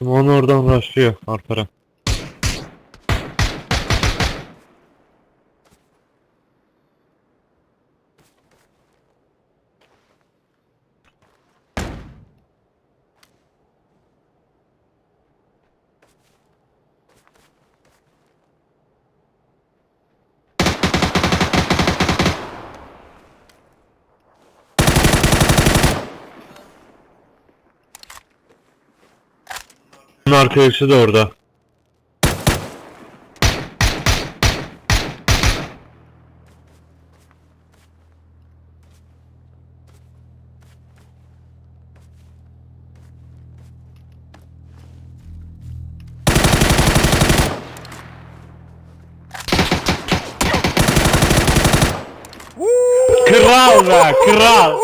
Onu oradan rushlıyor Alperen. Bunun arkadaşı da orada. Kral be kral.